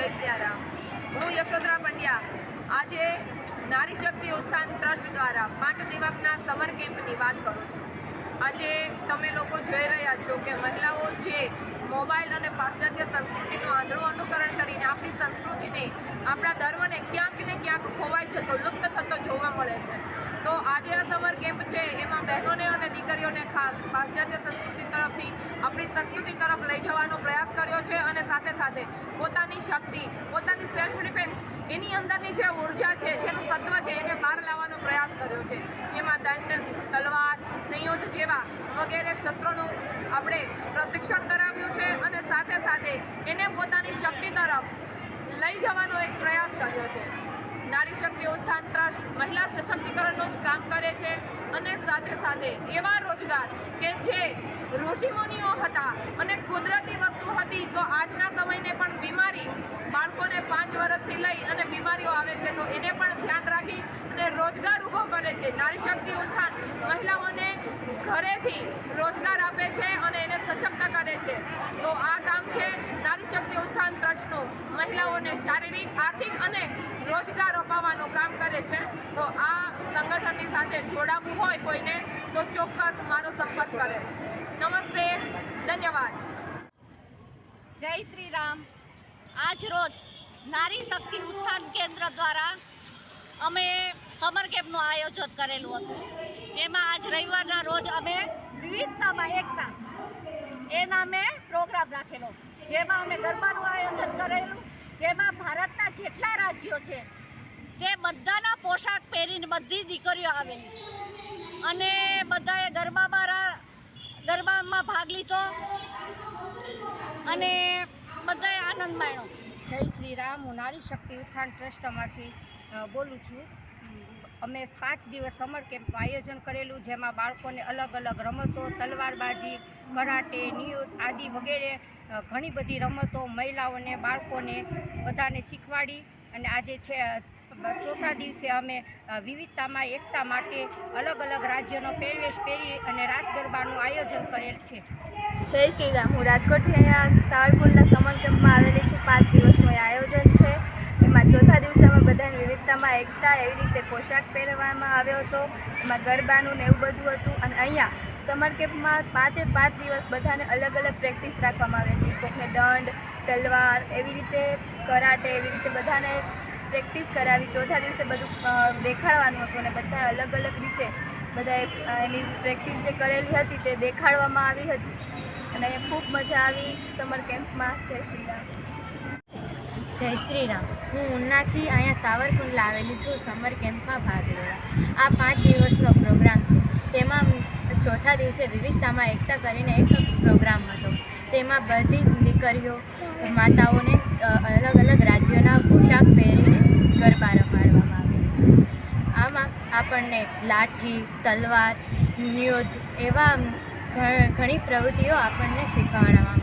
જય સિયારામ. હું યશોધરા પંડ્યા. આજે નારી શક્તિ ઉત્થાન ટ્રસ્ટ દ્વારા પાંચ દિવસના સમર કેમ્પની વાત કરું છું. આજે તમે લોકો જોઈ રહ્યા છો કે મહિલાઓ જે મોબાઈલ અને પાશ્ચાત્ય સંસ્કૃતિનું આંધળું અનુકરણ કરીને આપણી સંસ્કૃતિને, આપણા ધર્મને ક્યાંક ને ક્યાંક ખોવાઈ જતો, લુપ્ત થતો જોવા મળે છે. તો આજે આ સમર કેમ્પ છે, એમાં બહેનોને અને દીકરીઓને ખાસ પાશ્ચાત્ય આપણી સંસ્કૃતિ તરફ લઈ જવાનો પ્રયાસ કર્યો છે અને સાથે સાથે પોતાની શક્તિ, પોતાની સેલ્ફ ડિફેન્સ એની અંદરની જે ઊર્જા છે, જેનું સત્વ છે, એને બહાર લાવવાનો પ્રયાસ કર્યો છે. જેમાં દંડ, તલવાર નિયુદ્ધ જેવા વગેરે શસ્ત્રોનું આપણે પ્રશિક્ષણ કરાવ્યું છે અને સાથે સાથે એને પોતાની શક્તિ તરફ લઈ જવાનો એક પ્રયાસ કર્યો છે. નારી શક્તિ ઉત્થાન ટ્રસ્ટ મહિલા સશક્તિકરણનું જ કામ સાથે સાથે એવા રોજગાર કે જે ઋષિમુનિઓ હતા અને કુદરતી વસ્તુ હતી, તો આજના સમયને પણ બીમારી બાળકોને પાંચ વર્ષથી લઈ અને બીમારીઓ આવે છે, તો એને પણ ધ્યાન રાખી અને રોજગાર ઊભો કરે છે. નારી શક્તિ ઉત્થાન મહિલાઓને ઘરેથી રોજગાર આપે છે અને એને સશક્ત કરે છે. તો આ કામ છે નારી શક્તિ ઉત્થાન ટ્રસ્ટનું. મહિલાઓને શારીરિક, આર્થિક અને રોજગાર અપાવવાનું કામ કરે છે. તો આ સંગઠનની સાથે જોડાવવું હોય કોઈને, તો ચોક્કસ મારો સંપર્ક કરે. નમસ્તે, ધન્યવાદ. જય શ્રી રામ આજ રોજ નારી શક્તિ ઉત્થાન કેન્દ્ર દ્વારા અમે સમર કેમ્પનું આયોજન કરેલું હતું. તેમાં આજ રવિવારના રોજ અમે વિવિધતામાં એકતા, એ નામે પ્રોગ્રામ રાખેલો. જેમાં અમે ગરબાનું આયોજન કરેલું, જેમાં ભારતના જેટલા રાજ્યો છે તે બધાના પોશાક પહેરીને બધી દીકરીઓ આવેલી. અને બધાએ ગરબામાં ગરબામાં ભાગ લીધો અને બધાએ આનંદ માણ્યો. જય શ્રી રામ, હું નારી શક્તિ ઉત્થાન ટ્રસ્ટમાંથી બોલું છું. અમે પાંચ દિવસ સમર કેમ્પનું આયોજન કરેલું, જેમાં બાળકોને અલગ અલગ રમતો, તલવારબાજી, કરાટે, નિયુત આદિ વગેરે ઘણી બધી રમતો, મહિલાઓને, બાળકોને બધાને શીખવાડી. અને આજે છે ચોથા દિવસે અમે વિવિધતામાં એકતા માટે અલગ અલગ રાજ્યનો પહેરવેશ પહેરી અને રાસ ગરબાનું આયોજન કરેલ છે. જય શ્રી રામ હું રાજકોટથી અહીંયા સાવરકુંડના સમર કેમ્પમાં આવેલી છું. પાંચ દિવસનું આયોજન છે. એમાં ચોથા દિવસે અમે બધાને વિવિધતામાં એકતા એવી રીતે પોશાક પહેરવામાં આવ્યો હતો. એમાં ગરબાનું ને એવું બધું હતું. અને અહીંયા સમર કેમ્પમાં પાંચે પાંચ દિવસ બધાને અલગ અલગ પ્રેક્ટિસ રાખવામાં આવી હતી. કોકને દંડ, તલવાર એવી રીતે, કરાટે એવી રીતે બધાને પ્રેક્ટિસ કરાવી, ચોથા દિવસે બધું દેખાડવાનું હતું અને બધા અલગ અલગ રીતે બધાએ એની પ્રેક્ટિસ જે કરેલી હતી તે દેખાડવામાં આવી હતી. અને અહીંયા ખૂબ મજા આવી સમર કેમ્પમાં. જય શ્રી રામ જય શ્રી રામ હું ઉનાથી અહીંયા સાવરકુંડલા આવેલી છું, સમર કેમ્પમાં ભાગ લેવા. આ પાંચ દિવસનો પ્રોગ્રામ છે. તેમાં ચોથા દિવસે વિવિધતામાં એકતા કરીને એક પ્રોગ્રામ હતો. તેમાં બધી દીકરીઓ, માતાઓને આપણને લાઠી તલવાર યુદ્ધ એવા ઘણી પ્રવૃત્તિઓ આપણને શીખવાડવામાં